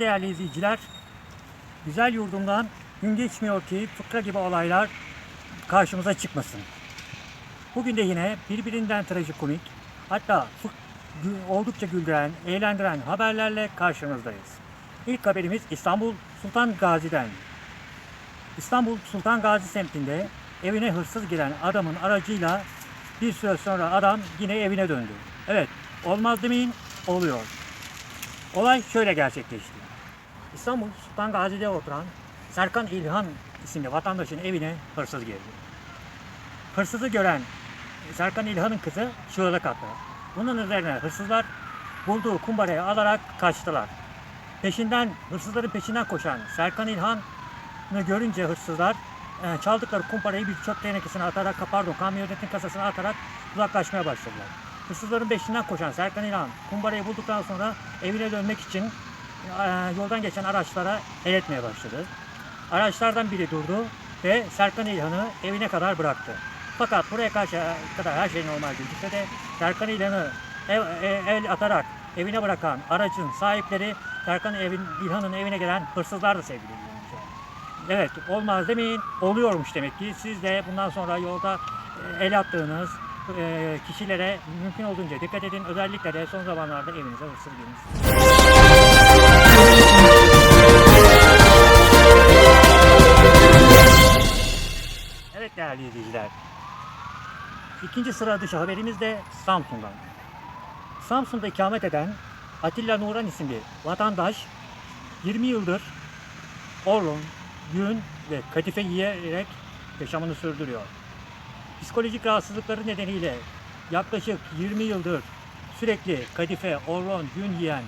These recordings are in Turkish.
değerli izleyiciler. Güzel yurdumdan gün geçmiyor ki fıkra gibi olaylar karşımıza çıkmasın. Bugün de yine birbirinden trajikomik hatta oldukça güldüren, eğlendiren haberlerle karşınızdayız. İlk haberimiz İstanbul Sultan Gazi'den. İstanbul Sultan Gazi semtinde evine hırsız giren adamın aracıyla bir süre sonra adam yine evine döndü. Evet, olmaz demeyin, oluyor. Olay şöyle gerçekleşti. İstanbul Sultan Gazi'de oturan Serkan İlhan isimli vatandaşın evine hırsız girdi. Hırsızı gören Serkan İlhan'ın kızı çığlık attı. Bunun üzerine hırsızlar bulduğu kumbarayı alarak kaçtılar. Peşinden, hırsızların peşinden koşan Serkan İlhan'ı görünce hırsızlar e, çaldıkları kumparayı bir çöp tenekesine atarak, pardon kamyonetin kasasına atarak uzaklaşmaya başladılar. Hırsızların peşinden koşan Serkan İlhan kumbarayı bulduktan sonra evine dönmek için e, yoldan geçen araçlara el etmeye başladı. Araçlardan biri durdu ve Serkan İlhan'ı evine kadar bıraktı. Fakat buraya karşı kadar her şey normal gözükse de Serkan İlhan'ı ev, e- el atarak evine bırakan aracın sahipleri Serkan evin, İlhan'ın evine gelen hırsızlar da sevgili dinleyiciler. Evet olmaz demeyin oluyormuş demek ki. Siz de bundan sonra yolda e, el attığınız kişilere mümkün olduğunca dikkat edin. Özellikle de son zamanlarda evinize hırsız girmiş. Evet değerli izleyiciler. İkinci sıra dışı haberimiz de Samsun'dan. Samsun'da ikamet eden Atilla Nuran isimli vatandaş 20 yıldır orlon, yün ve kadife yiyerek yaşamını sürdürüyor. Psikolojik rahatsızlıkları nedeniyle yaklaşık 20 yıldır sürekli kadife, orlon, yün yiyen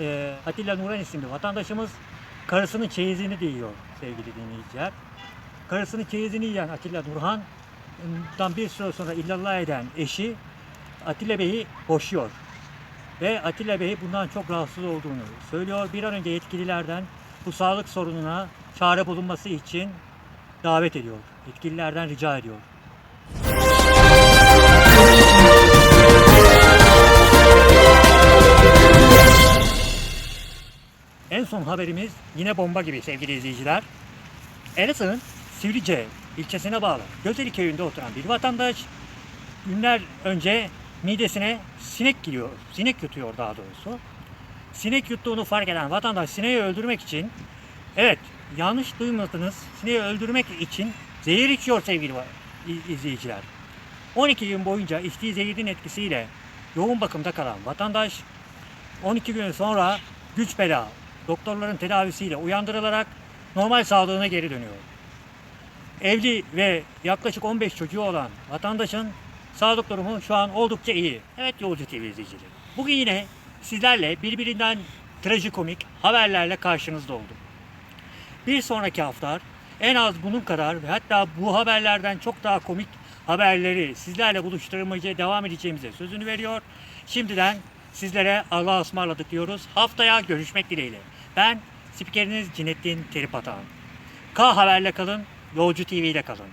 e, Atilla Nuran isimli vatandaşımız karısının çeyizini de yiyor sevgili dinleyiciler. Karısının çeyizini yiyen Atilla Nurhan'dan bir süre sonra illallah eden eşi Atilla Bey'i boşuyor. Ve Atilla Bey bundan çok rahatsız olduğunu söylüyor. Bir an önce yetkililerden bu sağlık sorununa çare bulunması için davet ediyor. Yetkililerden rica ediyor. Son haberimiz yine bomba gibi sevgili izleyiciler. Elazığ'ın Sivrice ilçesine bağlı Gözeli köyünde oturan bir vatandaş günler önce midesine sinek giriyor, sinek yutuyor daha doğrusu. Sinek yuttuğunu fark eden vatandaş sineği öldürmek için, evet yanlış duymadınız, sineği öldürmek için zehir içiyor sevgili izleyiciler. 12 gün boyunca içtiği zehirin etkisiyle yoğun bakımda kalan vatandaş 12 gün sonra güç bela doktorların tedavisiyle uyandırılarak normal sağlığına geri dönüyor. Evli ve yaklaşık 15 çocuğu olan vatandaşın sağlık durumu şu an oldukça iyi. Evet Yolcu TV izleyicileri. Bugün yine sizlerle birbirinden trajikomik haberlerle karşınızda oldum. Bir sonraki hafta en az bunun kadar ve hatta bu haberlerden çok daha komik haberleri sizlerle buluşturmaya devam edeceğimize sözünü veriyor. Şimdiden sizlere Allah'a ısmarladık diyoruz. Haftaya görüşmek dileğiyle. Ben spikeriniz Cinettin Teripatan. K Haber'le kalın, Yolcu TV ile kalın.